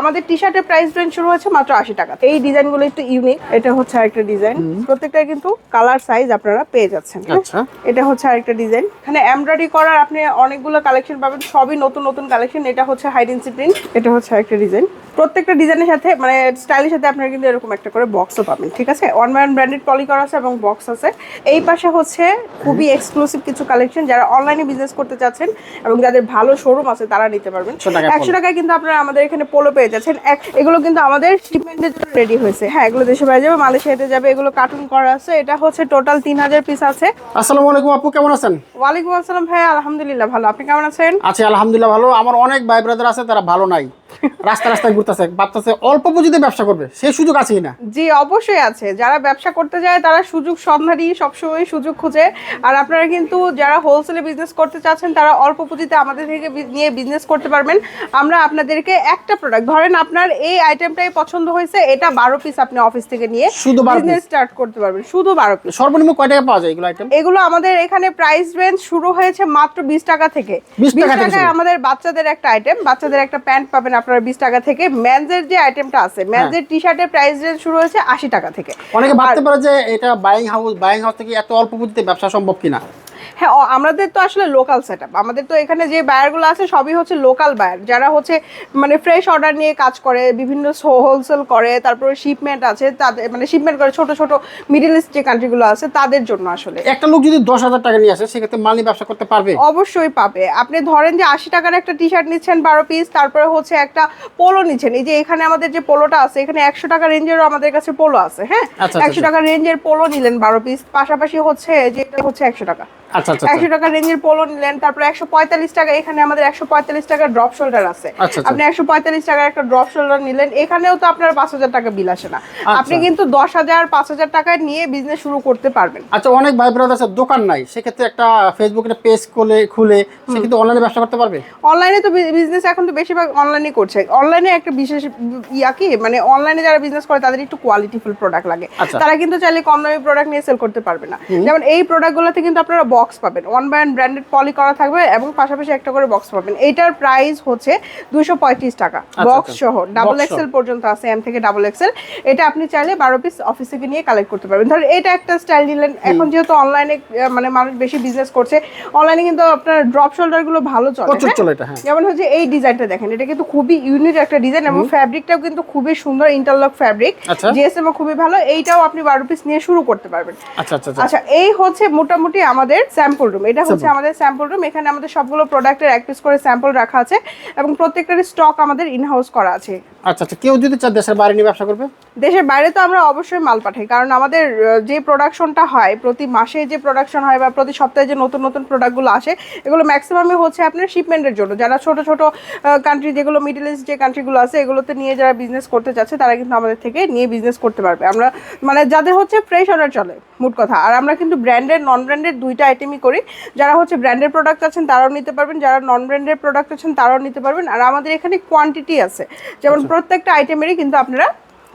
আমাদের টি শার্টের price range শুরু হচ্ছে মাত্র আশি টাকা। এই ডিজাইনগুলো একটু ইউনিক এটা হচ্ছে আরেকটা ডিজাইন। প্রত্যেকটা কিন্তু কালার সাইজ আপনারা পেয়ে যাচ্ছেন হ্যাঁ? আচ্ছা। এটা হচ্ছে আরেকটা ডিজাইন। এখানে এমব্রয়ডারি করার আপনি অনেকগুলো কালেকশন পাবেন। সবই নতুন নতুন কালেকশন এটা হচ্ছে হাইডেন্সি প্রিন্ট এটা হচ্ছে আরেকটা ডিজাইন। প্রত্যেকটা ডিজাইনের সাথে মানে স্টাইলের সাথে আপনারা কিন্তু এরকম একটা করে বক্সও পাবেন ঠিক আছে? One by one branded poly করা আছে এবং বক্স আছে। এই পাশে হচ্ছে খুবই এক্সক্লুসিভ কিছু কালেকশন যারা অনলাইনে বিজনেস করতে চাচ্ছেন এবং যাদের ভালো শোরুম আছে তারা নিতে পারবেন। একশো টাকায় কিন্তু আপনারা আমাদের এখানে পোলো পেয়ে যাচ্ছেন। এগুলো কিন্তু আমাদের শিপমেন্টের জন্য রেডি হয়েছে। হ্যাঁ এগুলো দেশে বাইরে যাবে মালয়েশিয়াতে যাবে এগুলো কার্টুন করা আছে। এটা হচ্ছে টোটাল তিন হাজার পিস আছে। আসসালামু আলাইকুম আপু কেমন আছেন? ওয়ালাইকুম আসসালাম ভাই আলহামদুলিল্লাহ ভালো। আপনি কেমন আছেন? আছি আলহামদুলিল্লাহ ভালো। আমার অনেক ভাই ব্রাদার আছে তারা ভালো নাই। রাস্তা রাস্তায় ঘুরতেছে ভাবতেছে অল্প পুঁজিতে ব্যবসা করবে সেই সুযোগ আছেই না। জি অবশ্যই আছে। যারা ব্যবসা করতে যায় তারা সুযোগ সন্ধানী সবসময় সুযোগ খুঁজে। আর আপনারা কিন্তু যারা হোলসেলে বিজনেস করতে চাচ্ছেন তারা অল্প পুঁজিতে আমাদের থেকে নিয়ে বিজনেস করতে পারবেন। আমরা আপনাদেরকে একটা প্রোডাক্ট ধরেন আপনার এই আইটেমটাই পছন্দ হয়েছে এটা বারো পিস আপনি অফিস থেকে নিয়ে শুধু বিজনেস স্টার্ট করতে পারবেন। শুধু বারো পিস সর্বনিম্ন কয় টাকা পাওয়া যায় এগুলো আইটেম এগুলো আমাদের এখানে প্রাইস রেঞ্জ শুরু হয়েছে মাত্র বিশ টাকা থেকে। 20 টাকা থেকে টাকায় আমাদের বাচ্চাদের একটা আইটেম বাচ্চাদের একটা প্যান্ট পাবেন আপনারা বিশ টাকা থেকে মেন্সের যে আইটেমটা আছে। মেন্সের টি শার্টের প্রাইস রেঞ্জ শুরু হয়েছে আশি টাকা থেকে অনেকে ভাবতে পারে যে এটা বাইং হাউস বাইং হাউস থেকে এত অল্প পুঁজিতে ব্যবসা সম্ভব কিনা হ্যাঁ আমাদের তো আসলে লোকাল সেট আমাদের তো এখানে যে বায়ারগুলো আছে সবই হচ্ছে লোকাল বায়ার যারা হচ্ছে মানে ফ্রেশ অর্ডার নিয়ে কাজ করে বিভিন্ন হোলসেল করে তারপরে শিপমেন্ট আছে তাদের মানে শিপমেন্ট করে ছোট ছোট মিডিল ইস্ট যে কান্ট্রিগুলো আছে তাদের জন্য আসলে। একটা লোক যদি দশ হাজার টাকা নিয়ে আসে সেক্ষেত্রে মাল নিয়ে ব্যবসা করতে পারবে? অবশ্যই পাবে। আপনি ধরেন যে আশি টাকার একটা টি শার্ট নিচ্ছেন বারো পিস তারপরে হচ্ছে একটা পোলো নিচ্ছেন। এই যে এখানে আমাদের যে পোলোটা আছে এখানে একশো টাকা রেঞ্জেরও আমাদের কাছে পোলো আছে হ্যাঁ? আচ্ছা, একশো আচ্ছা। টাকা রেঞ্জের পোলো নিলেন বারো পিস পাশাপাশি হচ্ছে যেটা হচ্ছে একশো টাকা। আচ্ছা আচ্ছা একশো টাকা রেঞ্জের পোলো নিলেন তারপরে একশো পঁয়তাল্লিশ টাকা এখানে আমাদের একশো পঁয়তাল্লিশ ড্রপ শোল্ডার আছে। আচ্ছা, আচ্ছা। আপনি একশো পঁয়তাল্লিশ টাকার একটা ড্রপ শোল্ডার নিলেন এখানেও তো আপনার পাঁচ হাজার টাকা বিল আসে না। আপনি কিন্তু দশ হাজার পাঁচ হাজার নিয়ে বিজনেস শুরু করতে পারবেন। আচ্ছা অনেক ভাই ব্রাদার আছে দোকান নাই সেক্ষেত্রে একটা ফেসবুকে পেজ খুলে খুলে সে কিন্তু অনলাইনে ব্যবসা করতে পারবে? অনলাইনে তো বিজনেস এখন তো বেশিরভাগ অনলাইনে করছে। অনলাইনে একটা বিশেষ ইয়া কি মানে অনলাইনে যারা বিজনেস করে তাদের একটু কোয়ালিটিফুল প্রোডাক্ট লাগে। আচ্ছা। তারা কিন্তু চাইলে কম দামি প্রোডাক্ট নিয়ে সেল করতে পারবে না। যেমন এই প্রোডাক্টগুলোতে কিন্তু আপনারা বক্স পাবেন। One by one branded poly করা থাকবে এবং পাশাপাশি একটা করে বক্স পাবেন। এইটার প্রাইস হচ্ছে দুইশো পঁয়ত্রিশ টাকা। বক্স আচ্ছা। সহ ডাবল। এক্সেল পর্যন্ত আছে এম থেকে ডাবল এক্সেল এটা আপনি চাইলে বারো পিস অফিস থেকে নিয়ে কালেক্ট করতে পারবেন। ধরেন এটা একটা স্টাইল নিলেন এখন যেহেতু অনলাইনে মানে মানুষ বেশি বিজনেস করছে অনলাইনে কিন্তু আপনার ড্রপ শোল্ডারগুলো ভালো চলে হ্যাঁ? যেমন হচ্ছে এই ডিজাইনটা দেখেন। এটা কিন্তু খুবই ইউনিক একটা ডিজাইন এবং ফ্যাব্রিকটাও কিন্তু খুবই সুন্দর ইন্টারলক ফ্যাব্রিক আচ্ছা। জিএসএম খুবই ভালো। এইটাও আপনি বারো পিস নিয়ে শুরু করতে পারবেন। আচ্ছা আচ্ছা আচ্ছা। আচ্ছা এই হচ্ছে মোটামুটি আমাদের স্যাম্পল রুম এটা হচ্ছে আমাদের স্যাম্পল রুম এখানে আমাদের সবগুলো প্রোডাক্টের এক পিস করে স্যাম্পল রাখা আছে এবং প্রত্যেকটারই স্টক আমাদের ইনহাউস করা আছে। আচ্ছা আচ্ছা কেউ যদি চায় দেশের বাইরে নিয়ে ব্যবসা করবে? দেশের বাইরে তো আমরা অবশ্যই মাল পাঠাই কারণ আমাদের যে প্রোডাকশনটা হয় প্রতি মাসে যে প্রোডাকশন হয় বা প্রতি সপ্তাহে যে নতুন নতুন প্রোডাক্টগুলো আসে এগুলো ম্যাক্সিমামই হচ্ছে আপনার শিপমেন্টের জন্য। যারা ছোট ছোট কান্ট্রি যেগুলো মিডল ইস্ট যে কান্ট্রিগুলো আছে এগুলোতে নিয়ে যারা বিজনেস করতে চাচ্ছে তারা কিন্তু আমাদের থেকে নিয়ে বিজনেস করতে পারবে। আমরা মানে যাদের হচ্ছে ফ্রেশ অর্ডার চলে মোট কথা। আর আমরা কিন্তু ব্র্যান্ডেড নন ব্র্যান্ডেড দুইটা আইটেমই করি। যারা হচ্ছে ব্র্যান্ডের প্রোডাক্ট আছেন তারাও নিতে পারবেন। যারা নন ব্র্যান্ডের প্রোডাক্ট আছেন তারাও নিতে পারবেন। আর আমাদের এখানে কোয়ান্টিটি আছে। যেমন প্রত্যেকটা আইটেমেরই কিন্তু আপনারা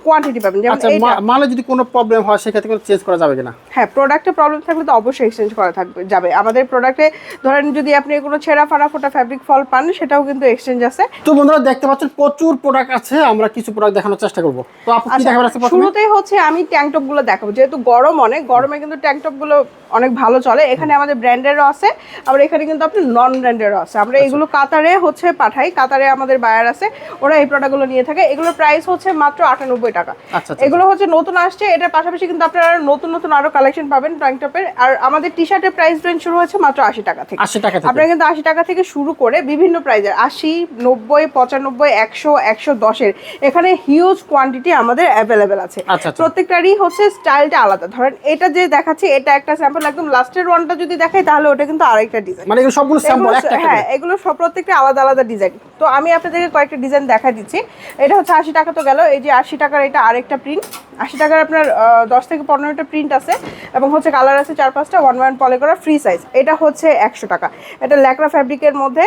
কোয়ান্টিটি পাবেন। যেমন আচ্ছা মালে যদি কোনো প্রবলেম হয় সেক্ষেত্রে কোনো চেঞ্জ করা যাবে কিনা? হ্যাঁ প্রোডাক্টে প্রবলেম থাকলে তো অবশ্যই এক্সচেঞ্জ করা থাকবে যাবে। আমাদের প্রোডাক্টে ধরেন যদি আপনি কোনো ছেঁড়া ফাড়া ফোটা ফ্যাব্রিক ফল পান সেটাও কিন্তু এক্সচেঞ্জ আছে। তো বন্ধুরা দেখতে পাচ্ছেন প্রচুর প্রোডাক্ট আছে আমরা কিছু প্রোডাক্ট দেখানোর চেষ্টা করব। তো আপু কি আচ্ছা দেখাবার আছে প্রথমে? শুরুতেই হচ্ছে আমি ট্যাঙ্ক টপগুলো দেখাবো। যেহেতু গরম অনেক গরমে কিন্তু ট্যাঙ্ক টপগুলো অনেক ভালো চলে। এখানে আমাদের ব্র্যান্ডেরও আছে আবার এখানে কিন্তু আপনি নন ব্র্যান্ডেরও আছে। আমরা এগুলো কাতারে হচ্ছে পাঠাই কাতারে আমাদের বায়ার আছে ওরা এই প্রোডাক্টগুলো নিয়ে থাকে। এগুলোর প্রাইস হচ্ছে মাত্র আটানব্বই টাকা। আচ্ছা আচ্ছা এগুলো হচ্ছে নতুন আসছে এটার পাশাপাশি কিন্তু আপনারা নতুন নতুন আরও কালেকশন পাবেন ট্যাঙ্ক টপের আর আমাদের টি শার্টের প্রাইস রেঞ্জ শুরু হচ্ছে মাত্র আশি টাকা থেকে। আশি টাকা আপনারা কিন্তু আশি টাকা থেকে শুরু করে বিভিন্ন প্রাইজের আশি নব্বই পঁচানব্বই একশো একশো দশের এখানে হিউজ কোয়ান্টিটি আমাদের অ্যাভেলেবেল আছে। আচ্ছা আচ্ছা। প্রত্যেকটারই হচ্ছে স্টাইলটা আলাদা। ধরেন এটা যে দেখাচ্ছি এটা একটা স্যাম্পল একদম লাস্টের ওয়ানটা যদি দেখাই তাহলে ওটা কিন্তু আরেকটা ডিজাইন মানে এগুলো সবগুলো স্যাম্পল একটা হ্যাঁ এগুলো সব প্রত্যেকটা আলাদা আলাদা ডিজাইন তো আমি আপনাদেরকে কয়েকটা ডিজাইন দেখা দিচ্ছি। এটা হচ্ছে আশি টাকা তো গেল এই যে আশি টাকার এটা আরেকটা প্রিন্ট আশি টাকার আপনার দশ থেকে পনেরোটা প্রিন্ট আছে এবং হচ্ছে কালার আছে চার পাঁচটা ওয়ান ওয়ান পলে করা ফ্রি সাইজ এটা হচ্ছে একশো টাকা। এটা ল্যাকড়া ফ্যাব্রিকের মধ্যে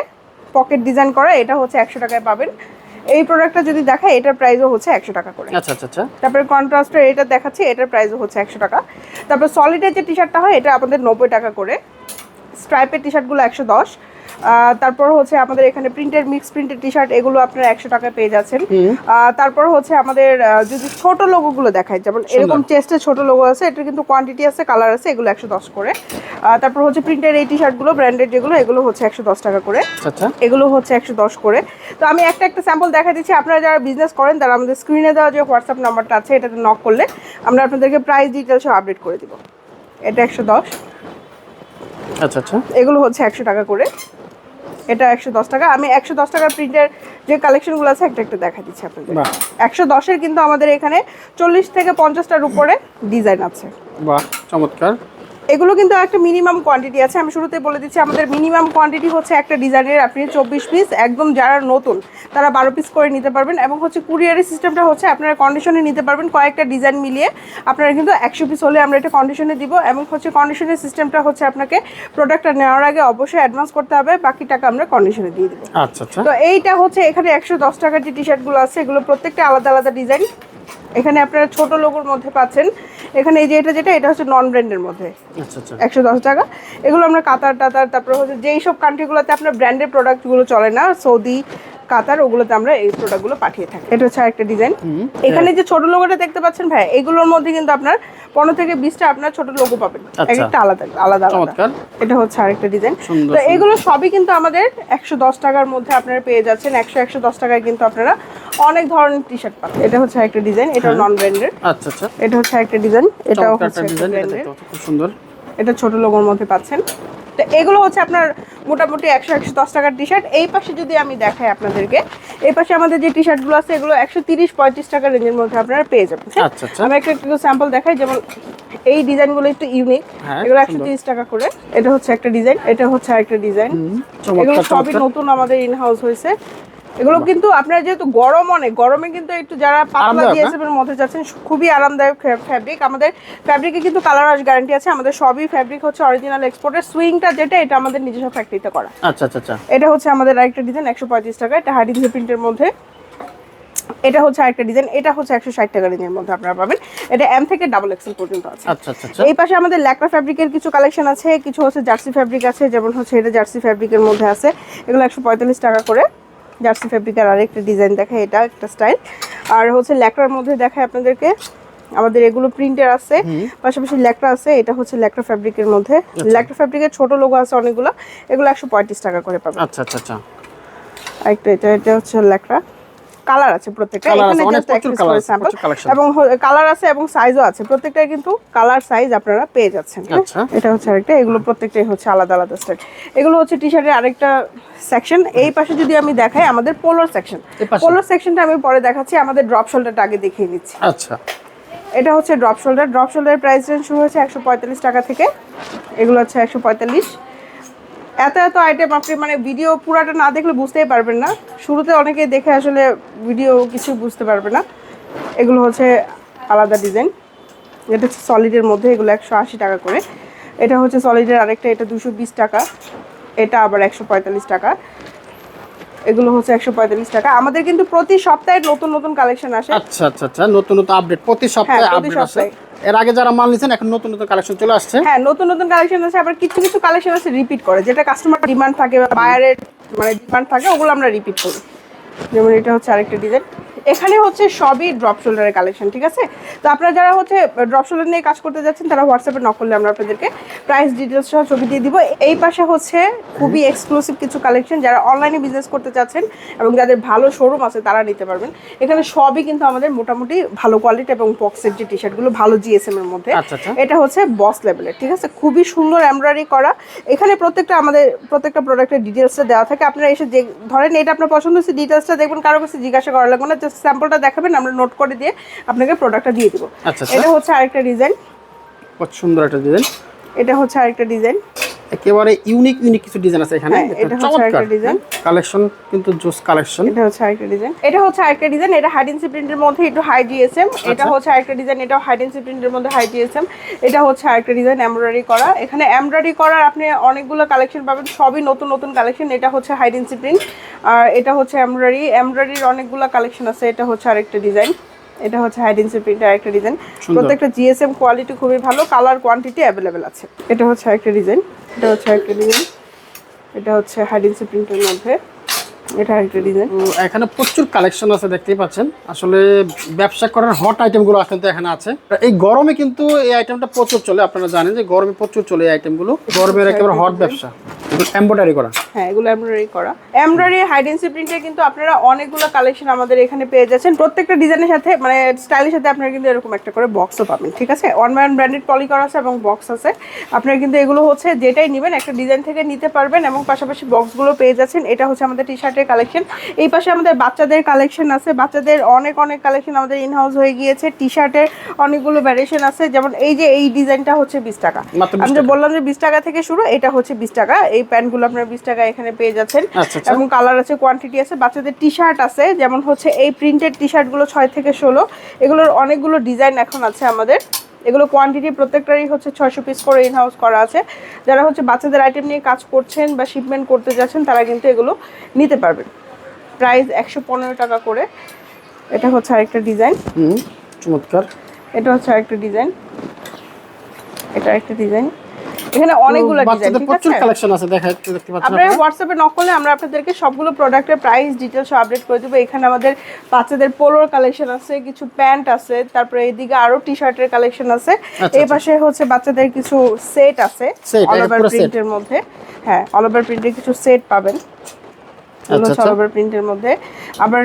পকেট ডিজাইন করা এটা হচ্ছে একশো টাকায় পাবেন। এই প্রোডাক্টটা যদি দেখায় এটার প্রাইসও হচ্ছে একশো টাকা করে। আচ্ছা আচ্ছা আচ্ছা। তারপরে কন্ট্রাস্টের এটা দেখাচ্ছি এটার প্রাইসও হচ্ছে একশো টাকা। তারপর সলিডের যে টি শার্টটা হয় এটা আমাদের নব্বই টাকা করে। স্ট্রাইপের টি শার্টগুলো একশো দশ। তারপর হচ্ছে আমাদের এখানে প্রিন্টের মিক্স প্রিন্টের টি শার্ট এগুলো আপনারা একশো টাকায় পেয়ে যাচ্ছেন। তারপর হচ্ছে আমাদের যদি ছোট লোগোগুলো দেখায় যেমন এরকম চেস্টে ছোট লোগো আছে এটার কিন্তু কোয়ান্টিটি আছে কালার আছে এগুলো একশো দশ করে। তারপর হচ্ছে প্রিন্টের এই টি শার্টগুলো ব্র্যান্ডেড যেগুলো এগুলো হচ্ছে একশো দশ টাকা করে। আচ্ছা। এগুলো হচ্ছে একশো দশ করে। তো আমি একটা একটা স্যাম্পল দেখা দিচ্ছি। আপনারা যারা বিজনেস করেন তারা আমাদের স্ক্রিনে দেওয়া যে হোয়াটসঅ্যাপ নাম্বারটা আছে এটাতে নক করলে আমরা আপনাদেরকে প্রাইস ডিটেলসও আপডেট করে দিব। এটা একশো দশ। আচ্ছা আচ্ছা। এগুলো হচ্ছে একশো টাকা করে। এটা একশো দশ টাকা। আমি একশো দশ টাকার প্রিন্টের যে কালেকশনগুলো আছে একটা একটা দেখা দিচ্ছি আপনাদের। একশো দশের কিন্তু আমাদের এখানে চল্লিশ থেকে পঞ্চাশটার উপরে ডিজাইন আছে। বাহ চমৎকার। এগুলো কিন্তু একটা মিনিমাম কোয়ান্টিটি আছে। আমি শুরুতে বলে দিচ্ছি আমাদের মিনিমাম কোয়ান্টিটি হচ্ছে একটা ডিজাইনের আপনি চব্বিশ পিস একদম যারা নতুন তারা বারো পিস করে নিতে পারবেন এবং হচ্ছে কুরিয়ারের সিস্টেমটা হচ্ছে আপনারা কন্ডিশনে নিতে পারবেন কয়েকটা ডিজাইন মিলিয়ে। আপনারা কিন্তু একশো পিস হলে আমরা এটা কন্ডিশনে দিব এবং হচ্ছে কন্ডিশনের সিস্টেমটা হচ্ছে আপনাকে প্রোডাক্টটা নেওয়ার আগে অবশ্যই অ্যাডভান্স করতে হবে বাকি টাকা আমরা কন্ডিশনে দিয়ে দেবো। আচ্ছা আচ্ছা। তো এইটা হচ্ছে এখানে একশো দশ টাকার যে টি শার্টগুলো আছে এগুলো প্রত্যেকটা আলাদা আলাদা ডিজাইন এখানে আপনারা ছোট লোগোর মধ্যে পাচ্ছেন। এখানে এই যে এটা যেটা এটা হচ্ছে নন ব্র্যান্ডের মধ্যে। আচ্ছা আচ্ছা। একশো দশ টাকা। এগুলো আমরা কাতার টাতার তারপরে হচ্ছে যেই সব কান্ট্রিগুলোতে আপনার ব্র্যান্ডের প্রোডাক্টগুলো চলে না সৌদি কাতার ওগুলোতে আমরা এই প্রোডাক্টগুলো পাঠিয়ে থাকি। এটা হচ্ছে একটা ডিজাইন এখানে যে ছোট লোগোটা দেখতে পাচ্ছেন ভাই এগুলোর মধ্যে কিন্তু আপনার পনেরো থেকে বিশটা আপনার ছোট লোগো পাবেন। আচ্ছা। একটা আলাদা আলাদা আলাদা। এটা হচ্ছে আরেকটা ডিজাইন তো এগুলো সবই কিন্তু আমাদের একশো দশ টাকার মধ্যে আপনারা পেয়ে যাচ্ছেন। একশো একশো দশ টাকায় কিন্তু আপনারা অনেক ধরনের টি শার্ট পাবেন এটা হচ্ছে একটা ডিজাইন এটা নন ব্র্যান্ডের আচ্ছা আচ্ছা। এটা হচ্ছে একটা ডিজাইন এটাও হচ্ছে খুব সুন্দর। এটা ছোট লোগোর মধ্যে পাচ্ছেন। তো এগুলো হচ্ছে আপনার মোটামুটি একশো একশো দশ টাকার টি শার্ট এই পাশে যদি আমি দেখাই আপনাদেরকে এই পাশে আমাদের যে টি শার্টগুলো আছে এগুলো একশো তিরিশ পঁয়ত্রিশ টাকার রেঞ্জের মধ্যে আপনারা পেয়ে যাবেন? আচ্ছা, আচ্ছা। আমি একটা একটু স্যাম্পল দেখাই যেমন এই ডিজাইনগুলো একটু ইউনিক হ্যাঁ, এগুলো একশো তিরিশ টাকা করে। এটা হচ্ছে একটা ডিজাইন এটা হচ্ছে আরেকটা ডিজাইন এগুলো সবই নতুন আমাদের ইন হাউস হয়েছে। এগুলো কিন্তু আপনারা যেহেতু গরম অনেক গরমে কিন্তু একটু যারা পাতলা জিএসএম মধ্যে যাচ্ছেন খুবই আরামদায়ক ফ্যাব্রিক আমাদের ফ্যাব্রিকে কিন্তু কালার ওয়াশ গ্যারান্টি আছে আমাদের সবই ফ্যাব্রিক হচ্ছে অরিজিনাল এক্সপোর্টের সুইংটা যেটা এটা আমাদের নিজস্ব ফ্যাক্টরিতে করা। আচ্ছা আচ্ছা আচ্ছা। এটা হচ্ছে আমাদের আরেকটা ডিজাইন একশো পঁয়ত্রিশ টাকা। এটা হার্ডিং প্রিন্টের মধ্যে। এটা হচ্ছে আরেকটা ডিজাইন এটা হচ্ছে একশো ষাট টাকা রেঞ্জের মধ্যে আপনারা পাবেন। এটা এম থেকে ডাবল এক্সেল পর্যন্ত আছে। আচ্ছা আচ্ছা এই পাশে আমাদের ল্যাকড়া ফ্যাব্রিকের কিছু কালেকশন আছে কিছু হচ্ছে জার্সি ফ্যাব্রিক আছে যেমন হচ্ছে এটা জার্সি ফ্যাব্রিকের মধ্যে আছে। এগুলো একশো পঁয়তাল্লিশ টাকা করে। জার্সি ফ্যাব্রিকের আরেকটা ডিজাইন দেখায় এটা একটা স্টাইল আর হচ্ছে ল্যাকড়ার মধ্যে দেখায় আপনাদেরকে আমাদের এগুলো প্রিন্টের আছে পাশাপাশি ল্যাকড়া আছে এটা হচ্ছে ল্যাকড়া ফ্যাব্রিকের মধ্যে। ল্যাকড়া ফ্যাব্রিকের ছোট লোগো আছে অনেকগুলো এগুলো একশো পঁয়ত্রিশ টাকা করে পাবেন। আচ্ছা আচ্ছা আচ্ছা। আরেকটা এটা এটা হচ্ছে ল্যাকড়া। কালার আছে প্রত্যেকটা। এখানে এক করে। এবং কালার আছে এবং সাইজও আছে। প্রত্যেকটাই কিন্তু কালার সাইজ আপনারা পেয়ে যাচ্ছেন। হ্যাঁ? আচ্ছা। এটা হচ্ছে আরেকটা। এগুলো প্রত্যেকটাই হচ্ছে আলাদা আলাদা স্টাইল এগুলো হচ্ছে টি শার্টের আরেকটা সেকশন এই পাশে যদি আমি দেখাই আমাদের পোলোর সেকশন পোলোর সেকশনটা আমি পরে দেখাচ্ছি আমাদের ড্রপ শোল্ডারটা আগে দেখিয়ে নিচ্ছি আচ্ছা। এটা হচ্ছে ড্রপ শোল্ডার ড্রপ শোল্ডারের প্রাইস রেঞ্জ শুরু হচ্ছে একশো পঁয়তাল্লিশ টাকা থেকে। এগুলো হচ্ছে একশো পঁয়তাল্লিশ। এত এত আইটেম আপনি মানে ভিডিও পুরাটা না দেখলে বুঝতেই পারবেন না। শুরুতে অনেকেই দেখে আসলে ভিডিও কিছু বুঝতে পারবে না। এগুলো হচ্ছে আলাদা ডিজাইন এটা হচ্ছে সলিডের মধ্যে এগুলো একশো আশি টাকা করে। এটা হচ্ছে সলিডের আরেকটা এটা দুশো বিশ টাকা। এটা আবার একশো পঁয়তাল্লিশ টাকা। এগুলো হচ্ছে একশো পঁয়তাল্লিশ টাকা। আমাদের কিন্তু প্রতি সপ্তাহে নতুন নতুন কালেকশন আসে। আচ্ছা আচ্ছা আচ্ছা নতুন নতুন আপডেট প্রতি সপ্তাহে হ্যাঁ, প্রতি আপডেট সপ্তাহে। এর আগে যারা মাল নিছেন, এখন নতুন নতুন কালেকশন চলে আসছে। হ্যাঁ নতুন নতুন কালেকশন আছে, আবার কিছু কিছু কালেকশন আছে রিপিট করে, যেটা কাস্টমার ডিমান্ড থাকে বা বায়ারের মানে ডিমান্ড থাকে, ওগুলো আমরা রিপিট করি। যেমন এটা হচ্ছে আরেকটা ডিজাইন এখানে হচ্ছে সবই ড্রপ শোল্ডারের কালেকশন ঠিক আছে? তো আপনারা যারা হচ্ছে ড্রপ শোল্ডার নিয়ে কাজ করতে যাচ্ছেন তারা হোয়াটসঅ্যাপে নক করলে আমরা আপনাদেরকে প্রাইস ডিটেলস সহ ছবি দিয়ে দিব। এই পাশে হচ্ছে খুবই এক্সক্লুসিভ কিছু কালেকশন যারা অনলাইনে বিজনেস করতে চাচ্ছেন এবং যাদের ভালো শোরুম আছে তারা নিতে পারবেন। এখানে সবই কিন্তু আমাদের মোটামুটি ভালো কোয়ালিটি এবং বক্সের যে টি শার্টগুলো ভালো জিএসএম এর মধ্যে। আচ্ছা, আচ্ছা। এটা হচ্ছে বস লেভেলের ঠিক আছে? খুবই সুন্দর এমব্রয়ডারি করা। এখানে প্রত্যেকটা আমাদের প্রত্যেকটা প্রোডাক্টের ডিটেলসটা দেওয়া থাকে। আপনারা এসে যে ধরেন এটা আপনার পছন্দ হচ্ছে ডিটেলসটা দেখবেন কারও কাছে জিজ্ঞাসা করা লাগবে না স্যাম্পলটা দেখাবেন আমরা নোট করে দিয়ে আপনাকে প্রোডাক্টটা দিয়ে দেবো। আচ্ছা। এটা হচ্ছে আরেকটা ডিজাইন খুব সুন্দর একটা ডিজাইন এটা হচ্ছে আরেকটা ডিজাইন একেবারে ইউনিক ইউনিক কিছু ডিজাইন আছে এখানে হ্যাঁ, এটা হচ্ছে আরেকটা design। কালেকশন কিন্তু জোস কালেকশন এটা হচ্ছে আরেকটা ডিজাইন এটা হচ্ছে আরেকটা ডিজাইন এটা হাইডেন্সি প্রিন্টের মধ্যে একটু হাই জিএসএম এটা হচ্ছে আরেকটা ডিজাইন এটাও হাইডেন্সি প্রিন্টের মধ্যে হাই জিএসএম এটা হচ্ছে আরেকটা ডিজাইন এমব্রয়ডারি করা এখানে এমব্রয়ডারি করার আপনি অনেকগুলো কালেকশন পাবেন সবই নতুন নতুন কালেকশন এটা হচ্ছে হাইডেন্সি প্রিন্ট আর এটা হচ্ছে এমব্রয়ডারি এমব্রয়ডারির অনেকগুলো কালেকশন আছে এটা হচ্ছে আরেকটা ডিজাইন এটা হচ্ছে হাইডেন্সি প্রিন্টের আরেকটা ডিজাইন প্রত্যেকটা জিএসএম কোয়ালিটি খুবই ভালো কালার কোয়ান্টিটি অ্যাভেলেবেল আছে এটা হচ্ছে আরেকটা ডিজাইন এটা হচ্ছে আরেকটা ডিজাইন এটা হচ্ছে হাইডেন্সি প্রিন্টের মধ্যে। এটা আরেকটা ডিজাইন এখানে প্রচুর কালেকশন আছে দেখতেই পাচ্ছেন। আসলে ব্যবসা করার হট আইটেমগুলো কিন্তু এখানে আছে। এই গরমে কিন্তু এই আইটেমটা প্রচুর চলে আপনারা জানেন যে গরমে প্রচুর চলে এই আইটেমগুলো গরমের একেবারে হট ব্যবসা। এম্ব্রয়ডারি করা। হ্যাঁ এগুলো এমব্রয়ডারি করা। এমব্রয়ডারি হাইডেন্সি প্রিন্টে কিন্তু আপনারা অনেকগুলো কালেকশন আমাদের এখানে পেয়ে যাচ্ছেন। প্রত্যেকটা ডিজাইনের সাথে মানে স্টাইলের সাথে আপনারা কিন্তু এরকম একটা করে বক্সও পাবেন ঠিক আছে? ওয়ান ব্র্যান্ডেড পলি করা আছে এবং বক্স আছে। আপনারা কিন্তু এগুলো হচ্ছে যেটাই নেবেন একটা ডিজাইন থেকে নিতে পারবেন এবং পাশাপাশি বক্সগুলো পেয়ে যাচ্ছেন। এটা হচ্ছে আমাদের টি শার্টের কালেকশন এই পাশে আমাদের বাচ্চাদের কালেকশন আছে। বাচ্চাদের অনেক অনেক কালেকশন আমাদের ইন হাউস হয়ে গিয়েছে। টি শার্টের অনেকগুলো ভ্যারিয়েশন আছে। যেমন এই যে এই ডিজাইনটা হচ্ছে বিশ টাকা। আমি যে বললাম যে বিশ টাকা থেকে শুরু এটা হচ্ছে বিশ টাকা। এই প্যান্টগুলো আপনারা বিশ টাকা এখানে পেয়ে যাচ্ছেন। আচ্ছা, আচ্ছা। এবং কালার আছে কোয়ান্টিটি আছে। বাচ্চাদের টি শার্ট আছে। যেমন হচ্ছে এই প্রিন্টেড টি শার্টগুলো ছয় থেকে ষোলো। এগুলোর অনেকগুলো ডিজাইন এখন আছে আমাদের। এগুলো কোয়ান্টিটি প্রত্যেকটারই হচ্ছে ছয়শো পিস করে ইন হাউস করা আছে। যারা হচ্ছে বাচ্চাদের আইটেম নিয়ে কাজ করছেন বা শিপমেন্ট করতে যাচ্ছেন তারা কিন্তু এগুলো নিতে পারবেন। প্রাইস একশো পনেরো টাকা করে। এটা হচ্ছে আরেকটা ডিজাইন হুম চমৎকার। এটা হচ্ছে আরেকটা ডিজাইন এটা একটা ডিজাইন এখানে অনেকগুলো বাচ্চাদের প্রচুর কালেকশন আছে দেখা দেখতে পাচ্ছেন আপনারা হোয়াটসঅ্যাপে নক করলে আমরা আপনাদেরকে সবগুলো প্রোডাক্টের প্রাইস ডিটেলস আপডেট করে দেবো। এখানে আমাদের বাচ্চাদের পোলোর কালেকশন আছে কিছু প্যান্ট আছে তারপরে এইদিকে আরও টি শার্টের কালেকশন আছে। আচ্ছা, এই পাশে হচ্ছে বাচ্চাদের কিছু সেট আছে অল ওভার প্রিন্টের মধ্যে। হ্যাঁ অল ওভার প্রিন্টের কিছু সেট পাবেন। আচ্ছা, অল ওভার প্রিন্টের মধ্যে। আবার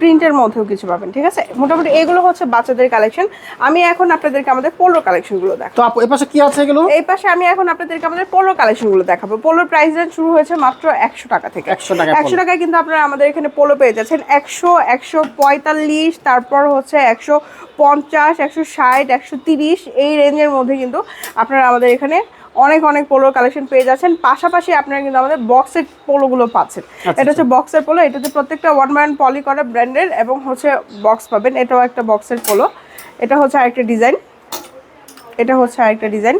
প্রিন্টের মধ্যেও কিছু পাবেন ঠিক আছে? মোটামুটি এগুলো হচ্ছে বাচ্চাদের কালেকশন আমি এখন আপনাদেরকে আমাদের পোলোর কালেকশনগুলো দেখাবো। তো আপু পাশে কি আছে এগুলো? এই পাশে আমি এখন আপনাদেরকে আমাদের পোলো কালেকশনগুলো দেখাবো। পোলোর প্রাইস রেঞ্জ শুরু হয়েছে মাত্র একশো টাকা থেকে। 100 টাকা একশো টাকায় কিন্তু আপনারা আমাদের এখানে পোলো পেয়ে যাচ্ছেন। একশো একশো পঁয়তাল্লিশ তারপর হচ্ছে একশো পঞ্চাশ একশো ষাট একশো তিরিশ এই রেঞ্জের মধ্যে কিন্তু আপনারা আমাদের এখানে অনেক অনেক পোলোর কালেকশন পেয়ে যাচ্ছেন। পাশাপাশি আপনারা কিন্তু আমাদের বক্সের পোলোগুলো পাচ্ছেন। এটা হচ্ছে বক্সের পোলো। এটাতে প্রত্যেকটা ওয়ান বাই পলি করা ব্র্যান্ডের এবং হচ্ছে বক্স পাবেন। এটাও একটা বক্সের পোলো। এটা হচ্ছে আরেকটা ডিজাইন এটা হচ্ছে আরেকটা ডিজাইন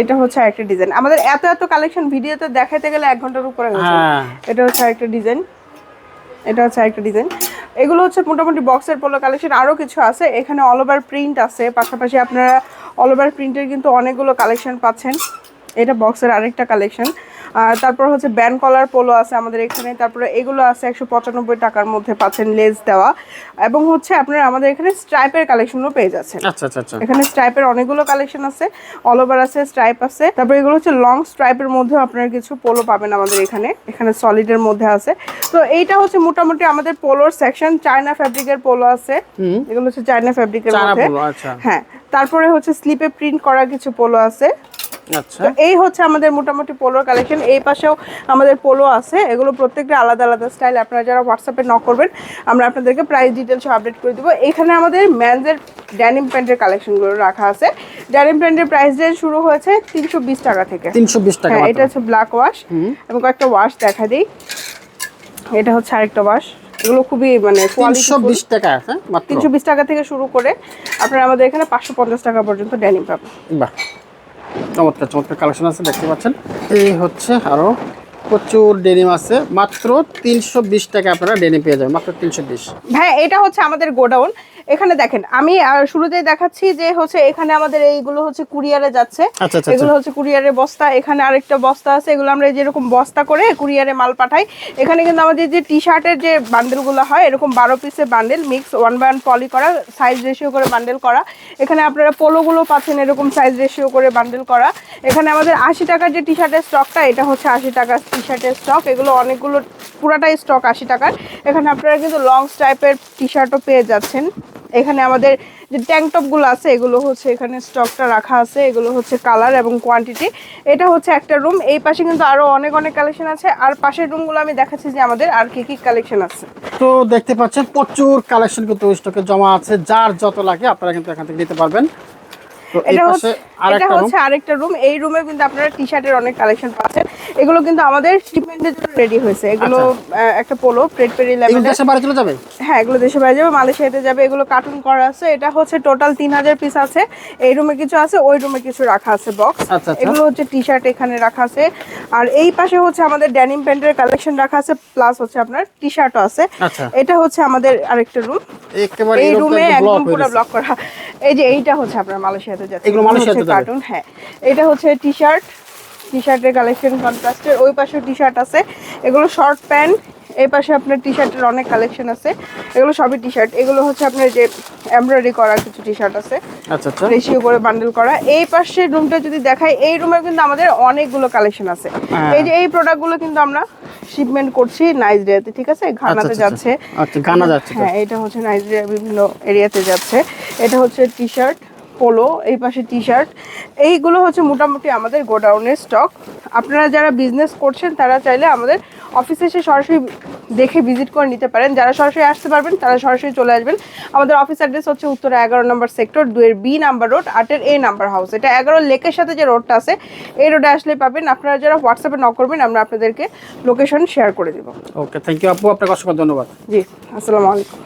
এটা হচ্ছে আরেকটা ডিজাইন আমাদের এত এত কালেকশন ভিডিওতে দেখাতে গেলে এক ঘণ্টার উপরে যাবে। হ্যাঁ। এটা হচ্ছে আরেকটা ডিজাইন এটা হচ্ছে আরেকটা ডিজাইন এগুলো হচ্ছে মোটামুটি বক্সের পোলো কালেকশন। আরও কিছু আছে। এখানে অল ওভার প্রিন্ট আছে। পাশাপাশি আপনারা অল ওভার প্রিন্টের কিন্তু অনেকগুলো কালেকশন পাচ্ছেন। এটা বক্সের আরেকটা কালেকশন তারপর হচ্ছে ব্যান্ড কলার পোলো আছে আমাদের এখানে। তারপরে এগুলো আছে একশো পঁচানব্বই টাকার মধ্যে পাচ্ছেন লেস দেওয়া। এবং হচ্ছে আপনারা আমাদের এখানে স্ট্রাইপের কালেকশনও পেয়ে যাচ্ছেন। আচ্ছা আচ্ছা আচ্ছা। এখানে স্ট্রাইপের অনেকগুলো কালেকশন আছে। অল ওভার আছে স্ট্রাইপ আছে। তারপরে এগুলো হচ্ছে লং স্ট্রাইপের মধ্যেও আপনারা কিছু পোলো পাবেন আমাদের এখানে। এখানে সলিডের মধ্যে আছে। তো এইটা হচ্ছে মোটামুটি আমাদের পোলোর সেকশন চায়না ফ্যাব্রিকের পোলো আছে। এগুলো হচ্ছে চায়না ফ্যাব্রিকের মধ্যে। হ্যাঁ। তারপরে হচ্ছে স্লিপে প্রিন্ট করা কিছু পোলো আছে। আচ্ছা। এই হচ্ছে আমাদের মোটামুটি পোলোর কালেকশন এই পাশেও আমাদের পোলো আছে। এগুলো প্রত্যেকটা আলাদা আলাদা স্টাইল আপনারা যারা হোয়াটসঅ্যাপে নক করবেন আমরা আপনাদেরকে প্রাইস ডিটেলস আপডেট করে দেবো। এখানে আমাদের ম্যানদের ড্যানিম প্যান্টের কালেকশনগুলো রাখা আছে। ড্যানিম প্যান্টের প্রাইস রেঞ্জ শুরু হয়েছে তিনশো বিশ টাকা থেকে। তিনশো বিশ টাকা হ্যাঁ এটা হচ্ছে ব্ল্যাক ওয়াশ এবং কয়েকটা ওয়াশ দেখা দিই। এটা হচ্ছে আরেকটা ওয়াশ এগুলো খুবই মানে তিনশো বিশ টাকা হ্যাঁ মাত্র। তিনশো বিশ টাকা থেকে শুরু করে আপনারা আমাদের এখানে পাঁচশো পঞ্চাশ টাকা পর্যন্ত ড্যানিম পাবেন। বাহ চমৎকার চমৎকার কালেকশন আছে দেখতে পাচ্ছেন। এই হচ্ছে আরও প্রচুর ডেনিম আছে। মাত্র তিনশো বিশ টাকা আপনারা ডেনিম পেয়ে যাবেন মাত্র তিনশো বিশ। ভাই এটা হচ্ছে আমাদের গোডাউন। এখানে দেখেন আমি আহ, শুরুতেই দেখাচ্ছি যে হচ্ছে এখানে আমাদের এইগুলো হচ্ছে কুরিয়ারে যাচ্ছে। আচ্ছা আচ্ছা এগুলো হচ্ছে কুরিয়ারের বস্তা এখানে আরেকটা বস্তা আছে এগুলো আমরা যেরকম বস্তা করে কুরিয়ারে মাল পাঠাই। এখানে কিন্তু আমাদের যে টি শার্টের যে বান্ডেলগুলো হয় এরকম বারো পিসের bundle mix one by one poly করা সাইজ রেশিও করে বান্ডেল করা। এখানে আপনারা পোলোগুলো পাচ্ছেন এরকম সাইজ রেশিও করে বান্ডেল করা। এখানে আমাদের আশি টাকার যে টি শার্টের স্টকটা এটা হচ্ছে আশি টাকার টি শার্টের স্টক এগুলো অনেকগুলো, পুরাটাই স্টক আশি টাকার। এখানে আপনারা কিন্তু লং টাইপের টি শার্টও পেয়ে যাচ্ছেন। এখানে আমাদের যে ট্যাঙ্ক টপগুলো আছে, এগুলো হচ্ছে এখানে স্টকটা রাখা আছে। এগুলো হচ্ছে কালার এবং কোয়ান্টিটি এটা হচ্ছে একটা রুম এই পাশে কিন্তু আরও অনেক অনেক কালেকশন আছে। আর পাশের রুমগুলো আমি দেখাচ্ছি যে আমাদের আর কি কি কালেকশন আছে। তো দেখতে পাচ্ছেন, প্রচুর কালেকশন কিন্তু স্টকে জমা আছে। যার যত লাগে আপনারা কিন্তু এখান থেকে নিতে পারবেন। এটা হচ্ছে এটা আরেকটা রুম হচ্ছে আরেকটা রুম এই রুমে কিন্তু আপনারা টি শার্টের অনেক কালেকশন পাচ্ছেন। এগুলো কিন্তু আমাদের শিপমেন্টের জন্য রেডি হয়েছে। এগুলো একটা পোলো প্রেড পেরি আচ্ছা। দেশে বাড়ি চলে যাবে? হ্যাঁ এগুলো দেশে বাইরে যাবে মালয়েশিয়াতে যাবে। এগুলো কার্টুন করা আছে। এটা হচ্ছে টোটাল তিন হাজার পিস আছে। এই রুমে কিছু আছে ওই রুমে কিছু রাখা আছে বক্স আচ্ছা, আচ্ছা। এগুলো হচ্ছে টি শার্ট এখানে রাখা আছে। আর এই পাশে হচ্ছে আমাদের ড্যানিম প্যান্টের কালেকশন রাখা আছে প্লাস হচ্ছে আপনার টি শার্টও আছে। আচ্ছা। এটা হচ্ছে আমাদের আরেকটা রুম এই রুমে একদম পুরো ব্লক করা। এই যে এইটা হচ্ছে আপনার মালয়েশিয়াতে যাচ্ছে। এগুলো মালয়েশিয়াতে কার্টুন হ্যাঁ। এটা হচ্ছে টি শার্ট টি শার্টের কালেকশন কন্ট্রাস্টের ওই পাশে টি শার্ট আছে। এগুলো শর্ট প্যান্ট এই পাশে আপনার টি শার্টের অনেক কালেকশন আছে। এগুলো সবই টি শার্ট এগুলো হচ্ছে আপনার যে এমব্রয়ডারি করা কিছু টি শার্ট আছে। আচ্ছা আচ্ছা। রেশিও করে বান্ডেল করা। এই পাশের রুমটা যদি দেখাই এই রুমে কিন্তু আমাদের অনেকগুলো কালেকশন আছে। হ্যাঁ। এই যে এই প্রোডাক্টগুলো কিন্তু আমরা শিপমেন্ট করছি নাইজেরিয়াতে ঠিক আছে? ঘানাতে আচ্ছা, যাচ্ছে। আচ্ছা গানা যাচ্ছে হ্যাঁ এটা হচ্ছে নাইজেরিয়া বিভিন্ন এরিয়াতে যাচ্ছে। এটা হচ্ছে টি শার্ট পোলো এই পাশে টি শার্ট এইগুলো হচ্ছে মোটামুটি আমাদের গোডাউনের স্টক আপনারা যারা বিজনেস করছেন তারা চাইলে আমাদের অফিসে এসে সরাসরি দেখে ভিজিট করে নিতে পারেন। যারা সরাসরি আসতে পারবেন তারা সরাসরি চলে আসবেন। আমাদের অফিস অ্যাড্রেস হচ্ছে উত্তরা এগারো নম্বর সেক্টর দুয়ের বি নাম্বার রোড আটের এ নাম্বার হাউস এটা এগারো লেকের সাথে যে রোডটা আছে এই রোডে আসলে পাবেন। আপনারা যারা হোয়াটসঅ্যাপে নক করবেন আমরা আপনাদেরকে লোকেশন শেয়ার করে দেবো। ওকে থ্যাংক ইউ আপু আপনাকে অসংখ্য ধন্যবাদ। জি আসসালামু আলাইকুম।